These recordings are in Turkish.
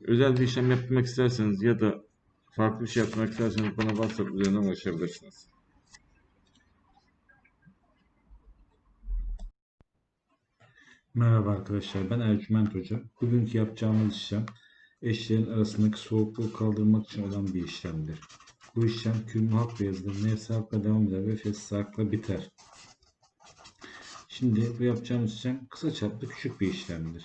Özel bir işlem yapmak isterseniz ya da farklı bir şey yapmak isterseniz bana WhatsApp üzerinden ulaşabilirsiniz. Merhaba arkadaşlar, ben Ercüment Hoca. Bugünkü yapacağımız işlem eşlerin arasındaki soğukluğu kaldırmak için olan bir işlemdir. Bu işlem kümme hakla yazılır, nefsi hakla devam eder ve fesli hakla biter. Şimdi bu yapacağımız işlem kısa çaplı küçük bir işlemdir.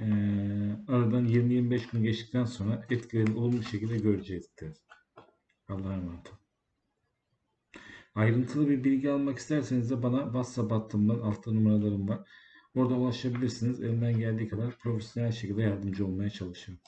Ee, aradan 20-25 gün geçtikten sonra etkilerini olumlu şekilde görecektir. Allah'a emanet. Ayrıntılı bir bilgi almak isterseniz de bana WhatsApp hattımdan altta numaralarım var. Orada ulaşabilirsiniz. Elimden geldiği kadar profesyonel şekilde yardımcı olmaya çalışıyorum.